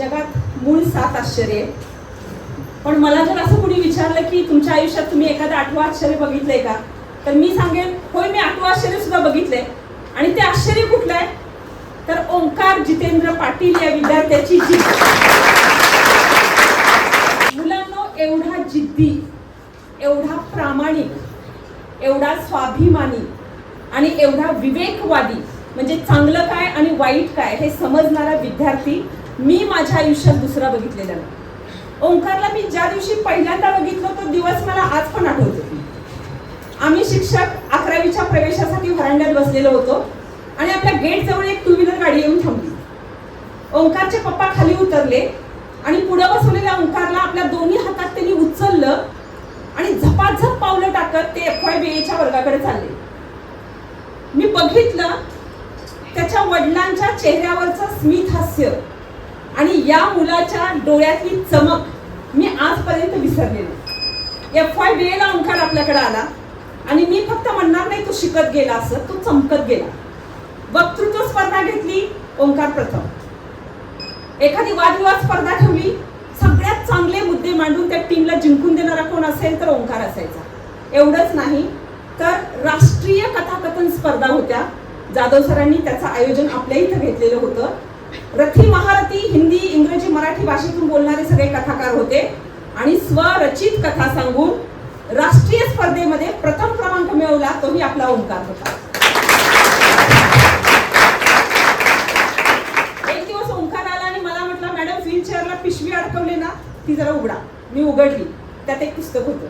जगात मूळ सात आश्चर्य आहे. पण मला जर असं कुणी विचारलं की तुमच्या आयुष्यात तुम्ही एखादं आठवं आश्चर्य बघितलंय का? तर मी सांगेन होय मी आठवं आश्चर्य सुद्धा बघितलंय. आणि ते आश्चर्य कुठलं आहे? तर ओंकार जितेंद्र पाटील या विद्यार्थ्याची जिद्द मुलांनो एवढा जिद्दी एवढा प्रामाणिक एवढा स्वाभिमानी आणि एवढा विवेकवादी म्हणजे चांगलं काय आणि वाईट काय हे समजणारा विद्यार्थी मी माझ्या आयुष्यात दुसरा बघितलेला नाही. ओंकारला मी ज्या दिवशी पहिल्यांदा बघितलं तो दिवस मला आज पण आठवतो. आम्ही शिक्षक अकरावीच्या प्रवेशासाठी व्हरांड्यात बसलेलो होतो आणि आपल्या गेट जवळ एक टू व्हीलर गाडी येऊन थांबली. ओंकारचे पप्पा खाली उतरले आणि पुढे बसवलेल्या ओंकारला आपल्या दोन्ही हातात त्यांनी उचललं आणि झपाझप पावलं टाकत ते एफ वाय बी एच्या वर्गाकडे चालले. मी बघितलं त्याच्या वडिलांच्या चेहऱ्यावरचं स्मित हास्य आणि या मुलाच्या डोळ्यातली चमक मी आजपर्यंत विसरले नाही एफ वाय वेळेला ओंकार आपल्याकडे आला आणि मी फक्त म्हणणार नाही तो शिकत गेला असं तो चमकत गेला. वक्तृत्व स्पर्धा घेतली ओंकार प्रथम. एखादी वादविवाद स्पर्धा ठेवली सगळ्यात चांगले मुद्दे मांडून त्या टीमला जिंकून देणारा कोण असेल तर ओंकार असायचा. एवढंच नाही तर राष्ट्रीय कथाकथन स्पर्धा होत्या. जाधव सरांनी त्याचं आयोजन आपल्या इथं घेतलेलं होतं. रथी महारथी हिंदी इंग्रजी मराठी भाषेतून बोलणारे सगळे कथाकार होते. आणि स्वरचित कथा सांगून राष्ट्रीय स्पर्धेमध्ये प्रथम क्रमांक मिळवला तोही आपला ओंकार होता. एक दिवस ओंकार आला आणि मला म्हटलं मॅडम व्हीलचेअरला पिशवी अडकवली ना ती जरा उघडा. मी उघडली. त्यात एक पुस्तक होतं.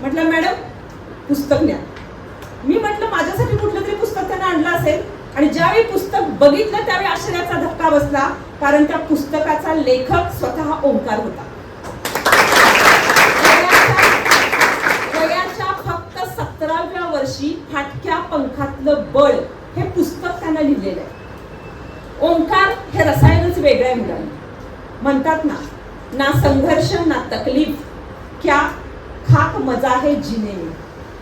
म्हटलं मॅडम पुस्तक न्या. मी म्हटलं माझ्यासाठी कुठलं तरी पुस्तक त्यांना आणलं असेल. आणि ज्यावेळी पुस्तक बघितलं त्यावेळी आश्चर्याचा धक्का बसला कारण त्या पुस्तकाचा लेखक स्वतः ओंकार होता. वयाच्या- फक्त सतराव्या वर्षी फाटक्या पंखातलं बळ हे पुस्तक त्यांना लिहिलेलं आहे. ओंकार हे रसायनच वेगळं आहे मुलांना. म्हणतात ना ना संघर्ष ना तकलीफ क्या खाक मजा आहे जिने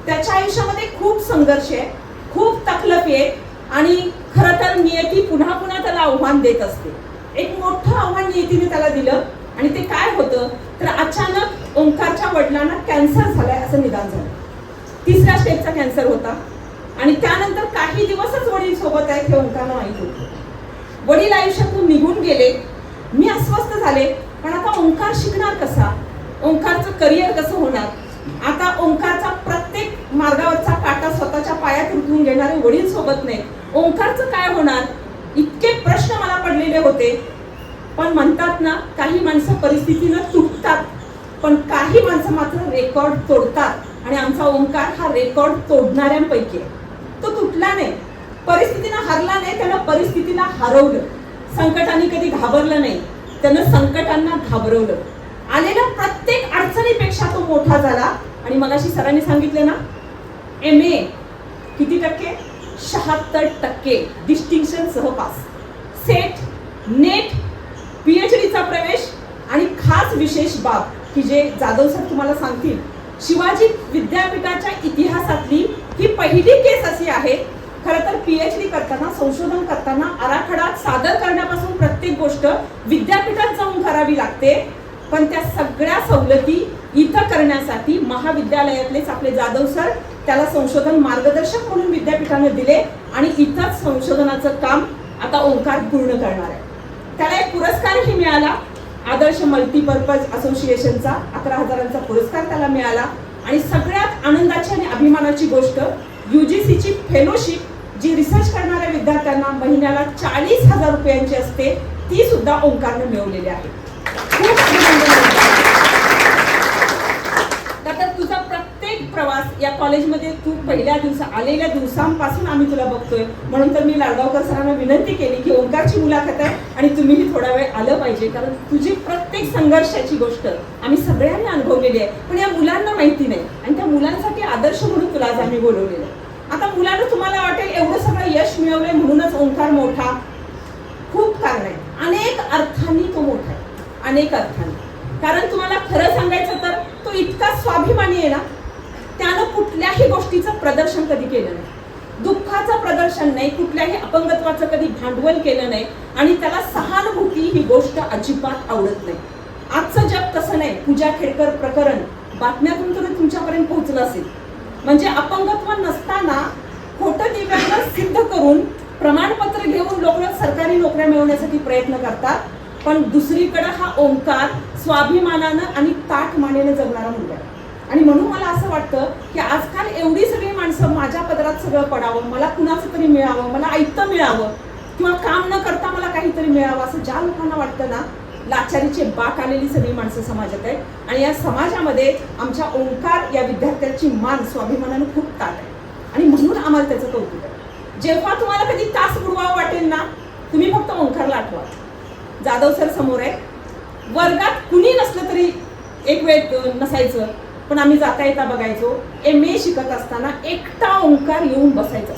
त्याच्या आयुष्यामध्ये खूप संघर्ष आहे खूप तकलफ आहे आणि खरं तर नियती पुन्हा पुन्हा त्याला आव्हान देत असते. एक मोठं आव्हान नियतीने त्याला दिलं आणि ते काय होतं? तर अचानक ओंकारच्या वडिलांना कॅन्सर झालाय असं निदान झालं. तिसऱ्या स्टेजचा कॅन्सर होता. आणि त्यानंतर काही दिवसच वडील सोबत आहेत हे ओंकारला माहीत होतं. वडील आयुष्यातून निघून गेले. मी अस्वस्थ झाले. पण आता ओंकार शिकणार कसा? ओंकारचं करिअर कसं होणार? आता ओंकार पायात वडील सोबत नाही. ओंकारचं काय होणार? इतके प्रश्न मला पडलेले होते. पण म्हणतात ना काही माणसं परिस्थितीनं तुटतात पण काही माणसं मात्र रेकॉर्ड तोडतात. आणि आमचा ओंकार हा रेकॉर्ड तोडणाऱ्यांपैकी आहे. तो तुटला नाही. परिस्थितीनं हरला नाही त्यानं परिस्थितीला हरवलं. संकटाने कधी घाबरलं नाही. त्यानं संकटांना घाबरवलं. आलेल्या प्रत्येक अडचणीपेक्षा तो मोठा झाला. आणि मगाशी सरांनी सांगितलं ना एम ए किती टक्के? शहात्तर टक्के. डिस्टिंक्शन सह पास सेट नेट पीएच डीचा प्रवेश आणि खास विशेष बाब की जे जाधव सर तुम्हाला सांगतील. शिवाजी विद्यापीठाच्या इतिहासातली ही पहिली केस अशी आहे. खरं तर पीएच डी करताना संशोधन करताना आराखडा सादर करण्यापासून प्रत्येक गोष्ट विद्यापीठात जाऊन करावी लागते. पण त्या सगळ्या सवलती इथं करण्यासाठी महाविद्यालयातलेच आपले जाधव सर त्याला संशोधन मार्गदर्शक म्हणून विद्यापीठाने दिले आणि इथंच संशोधनाचं काम आता ओंकार पूर्ण करणार आहे. त्याला एक पुरस्कारही मिळाला. आदर्श मल्टीपर्पज असोसिएशनचा अकरा हजारांचा पुरस्कार त्याला मिळाला. आणि सगळ्यात आनंदाची आणि अभिमानाची गोष्ट युजीसीची फेलोशिप जी रिसर्च करणाऱ्या विद्यार्थ्यांना महिन्याला चाळीस हजार रुपयांची असते ती सुद्धा ओंकारने मिळवलेली आहे. खूप अभिनंदन ओंकार. तर तुझा प्रत्येक प्रवास या कॉलेजमध्ये तू पहिल्या दिवसा आलेल्या दिवसांपासून आम्ही तुला बघतोय. म्हणून तर मी लाडगावकर सरांना विनंती केली की ओंकारची मुलाखत आहे आणि तुम्हीही थोडा वेळ आलं पाहिजे. कारण तुझी प्रत्येक संघर्षाची गोष्ट आम्ही सगळ्यांनी अनुभवलेली आहे. पण या मुलांना माहिती नाही. आणि त्या मुलांसाठी आदर्श म्हणून तुला आज आम्ही बोलवलेलं आहे. आता मुलांना तुम्हाला वाटेल एवढं सगळं यश मिळवलंय म्हणूनच ओंकार मोठा खूप कारण आहे. अनेक अर्थांनी तो मोठा आहे. अनेक अर्थांनी. कारण तुम्हाला खरं सांगायचं तर तो इतका स्वाभिमानी आहे ना कुठल्याही गोष्टीचं प्रदर्शन कधी केलं नाही. दुःखाचं प्रदर्शन नाही कुठल्याही अपंगत्वाचं कधी भांडवल केलं नाही आणि त्याला सहानुभूती ही गोष्ट अजिबात आवडत नाही. आजचं जग तसं नाही. पूजा खेडकर प्रकरण बातम्यातून तर तुमच्यापर्यंत पोहोचलं असेल. म्हणजे अपंगत्व नसताना खोटं दिव्यांग सिद्ध करून प्रमाणपत्र घेऊन लोक सरकारी नोकऱ्या मिळवण्यासाठी प्रयत्न करतात पण दुसरीकडे हा ओंकार स्वाभिमानानं आणि ताठ मानेनं जगणारा मुलगा आहे. आणि म्हणून मला असं वाटतं की आजकाल एवढी सगळी माणसं माझ्या पदरात सगळं पडावं मला कुणाचं तरी मिळावं मला ऐकतं मिळावं किंवा काम न करता मला काहीतरी मिळावं असं ज्या लोकांना वाटतं ना लाचारीचे बाक आलेली सगळी माणसं समाजात आहेत. आणि या समाजामध्ये आमच्या ओंकार या विद्यार्थ्याची मान स्वाभिमानानं खूप ताट आहे. आणि म्हणून आम्हाला त्याचं कौतुक आहे. जेव्हा तुम्हाला कधी तास बुडवावं वाटेल ना तुम्ही फक्त ओंकारला आठवा जाधव सर समोर आहे. वर्गात कुणी नसलं तरी एक वेळ नसायचं. पण आम्ही जाता येता बघायचो एम ए शिकत असताना एकटा ओंकार येऊन बसायचा.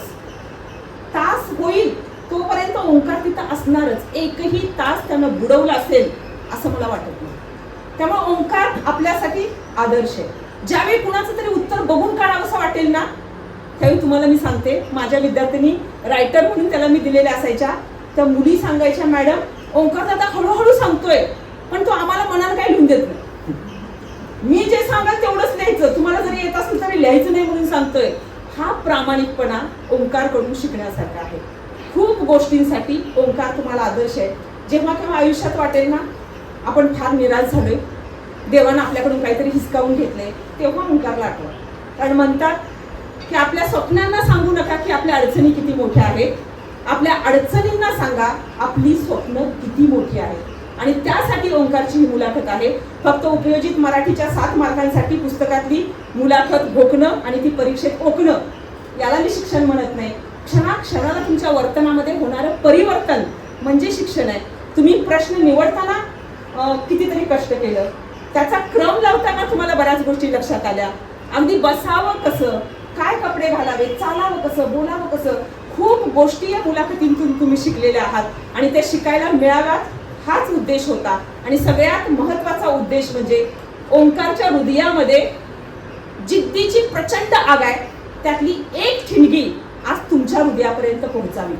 तास होईल तोपर्यंत ओंकार तिथं असणारच. एकही तास त्यानं बुडवला असेल असं मला वाटत नाही. त्यामुळे ओंकार आपल्यासाठी आदर्श आहे. ज्यावेळी कुणाचं तरी उत्तर बघून काढावं असं वाटेल ना त्यावेळी तुम्हाला मी सांगते माझ्या विद्यार्थ्यांनी रायटर म्हणून त्याला मी दिलेल्या असायच्या. त्या मुली सांगायच्या मॅडम ओंकार दादा हळूहळू सांगतोय पण तो आम्हाला मनाला काही लिहून देत नाही. सांगाल तेवढंच लिहायचं तुम्हाला जरी येत असेल तरी लिहायचं नाही म्हणून सांगतोय. हा प्रामाणिकपणा ओंकारकडून शिकण्यासारखा आहे. खूप गोष्टींसाठी ओंकार तुम्हाला आदर्श आहे. जेव्हा केव्हा आयुष्यात वाटेल ना आपण फार निराश झालोय. देवानं आपल्याकडून काहीतरी हिसकावून घेतलंय. तेव्हा ओंकारला आठवा कारण म्हणतात की आपल्या स्वप्नांना सांगू नका की आपल्या अडचणी किती मोठ्या आहेत. आपल्या अडचणींना सांगा आपली स्वप्न किती मोठी आहेत आणि त्यासाठी ओंकारची ही मुलाखत आहे. फक्त उपयोजित मराठीच्या सात मार्कांसाठी पुस्तकातली मुलाखत भोकणं आणि ती परीक्षेत ओकणं. याला मी शिक्षण म्हणत नाही. क्षणाक्षणाला तुमच्या वर्तनामध्ये होणारं परिवर्तन म्हणजे शिक्षण आहे. तुम्ही प्रश्न निवडताना कितीतरी कष्ट केलं. त्याचा क्रम लावताना तुम्हाला बऱ्याच गोष्टी लक्षात आल्या. अगदी बसावं कसं? काय कपडे घालावे चालावं कसं? बोलावं कसं? खूप गोष्टी या मुलाखतींतून तुम्ही शिकलेल्या आहात आणि ते शिकायला मिळाव्यात. हाच उद्देश होता. आणि सगळ्यात महत्त्वाचा उद्देश म्हणजे ओंकारच्या हृदयामध्ये जिद्दीची प्रचंड आग आहे. त्यातली एक ठिणगी आज तुमच्या हृदयापर्यंत पोहोचावी.